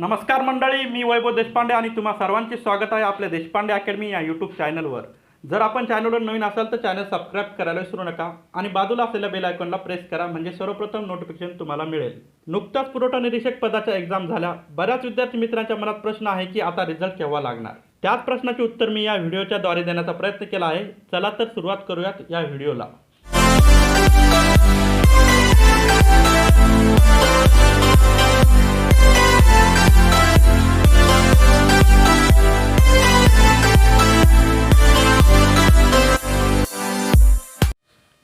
नमस्कार मंडळी मी वैभव देशपांडे आणि तुम्हा सर्वांचे स्वागत आहे आपल्या देशपांडे अकॅडमी या यूट्यूब चॅनलवर जर आपण चॅनलवर नवीन असाल तर चॅनल सबस्क्राईब करायला विसरू नका आणि बाजूला असलेल्या बेल आयकॉनला प्रेस करा म्हणजे सर्वप्रथम नोटिफिकेशन तुम्हाला मिळेल. नुकताच पुरवठा निरीक्षक पदाच्या एक्झाम झाल्या. बऱ्याच विद्यार्थी मित्रांच्या मनात प्रश्न आहे की आता रिझल्ट केव्हा लागणार? त्याच प्रश्नाचे उत्तर मी या व्हिडिओच्या द्वारे देण्याचा प्रयत्न केला आहे. चला तर सुरुवात करूयात या व्हिडिओला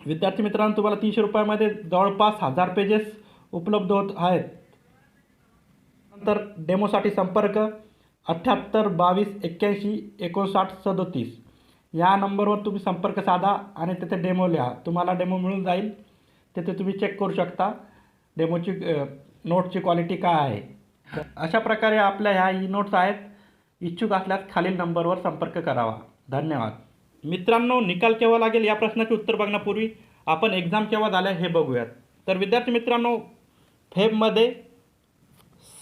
विद्यार्थी मित्रांनो तुम्हाला तीनशे रुपयामध्ये जवळपास हजार पेजेस उपलब्ध होत आहेत. नंतर डेमोसाठी संपर्क अठ्ठ्याहत्तर बावीस एक्क्याऐंशी एकोणसाठ सदोतीस. या नंबरवर तुम्ही संपर्क साधा आणि तिथे डेमो लिहा. तुम्हाला डेमो मिळून जाईल. तिथे तुम्ही चेक करू शकता डेमोची नोटची क्वालिटी काय आहे. अशा प्रकारे आपल्या ह्या ई नोट्स आहेत. इच्छुक असल्यास खालील नंबरवर संपर्क करावा. धन्यवाद. मित्रांनो निकाल केव्हा लागेल या प्रश्नाचे उत्तर बघण्यापूर्वी आपण एक्झाम केव्हा झाल्या हे बघूयात. तर विद्यार्थी मित्रांनो फेबमध्ये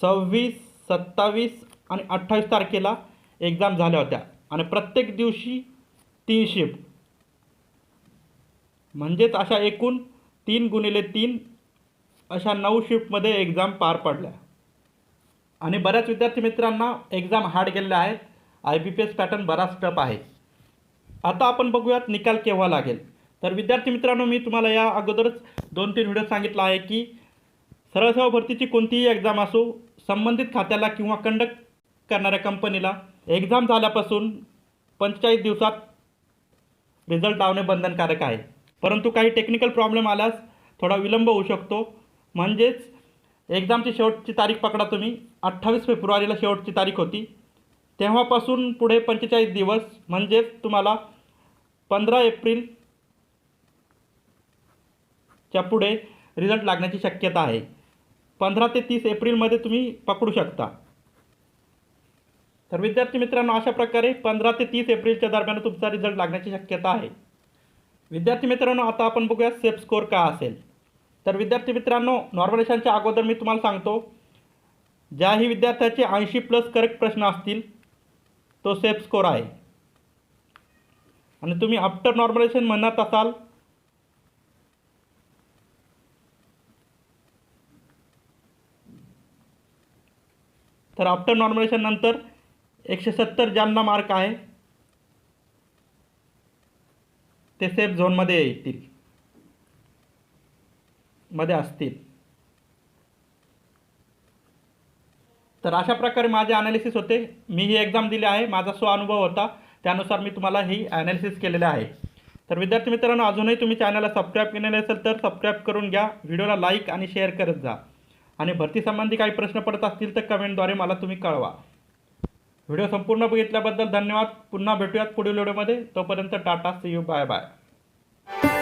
सव्वीस सत्तावीस आणि अठ्ठावीस तारखेला एक्झाम झाल्या होत्या. आणि प्रत्येक दिवशी तीन शिफ्ट म्हणजेच अशा एकूण तीन गुणिले तीन अशा नऊ शिफ्टमध्ये एक्झाम पार पडल्या. आणि बऱ्याच विद्यार्थी मित्रांना एक्झाम हार्ड गेलेल्या आहेत. I B P S pattern बराच टफ आहे. आता आपण बघूयात निकाल केव्हा लागेल. तर विद्यार्थी मित्रांनो मी तुम्हाला या अगोदरच दोन तीन व्हिडिओ सांगितला आहे की सरळ सेवा भरतीची कोणतीही एक्झाम असो संबंधित खात्याला किंवा कंडक्ट करणाऱ्या कंपनीला एक्झाम झाल्यापासून पंचेचाळीस दिवसात रिझल्ट लावणे बंधनकारक आहे. परंतु काही टेक्निकल प्रॉब्लेम आल्यास थोडा विलंब होऊ शकतो. म्हणजेच एक्झामची शेवटची तारीख पकडा तुम्ही. अठ्ठावीस फेब्रुवारीला शेवटची तारीख होती. तेव्हापासून पुढे पंचेचाळीस दिवस म्हणजेच तुम्हाला पंधरा एप्रिलच्या पुढे रिझल्ट लागण्याची शक्यता आहे. पंधरा ते तीस एप्रिलमध्ये तुम्ही पकडू शकता. तर विद्यार्थी मित्रांनो अशा प्रकारे पंधरा ते तीस एप्रिलच्या दरम्यान तुमचा रिझल्ट लागण्याची शक्यता आहे. विद्यार्थी मित्रांनो आता आपण बघूया सेफ स्कोअर का असेल. तर विद्यार्थी मित्रांनो नॉर्मलेशनच्या अगोदर मी तुम्हाला सांगतो ज्याही विद्यार्थ्याचे ऐंशी प्लस करेक्ट प्रश्न असतील तो सेफ स्कोअर आहे. आणि तुम्ही आफ्टर नॉर्मलायझेशन म्हणत असाल तर आफ्टर नॉर्मलायझेशन नंतर एकशे सत्तर ज्यांना मार्क आहे ते सेफ झोनमध्ये येतील. मध्ये असतील. तर अशा प्रकारे माझे अनालिसिस होते. मी ही एक्झाम दिली आहे. माझा स्व अनुभव होता. त्यानुसार मी तुम्हाला ही ॲनालिसिस केलेलं आहे. तर विद्यार्थी मित्रांनो अजूनही तुम्ही चॅनलला सबस्क्राईब केलेले असेल तर सबस्क्राईब करून घ्या. व्हिडिओला लाईक आणि शेअर करत जा. आणि भरतीसंबंधी काही प्रश्न पडत असतील तर कमेंटद्वारे मला तुम्ही कळवा. व्हिडिओ संपूर्ण बघितल्याबद्दल धन्यवाद. पुन्हा भेटूयात पुढील व्हिडिओमध्ये तोपर्यंत tata see you bye bye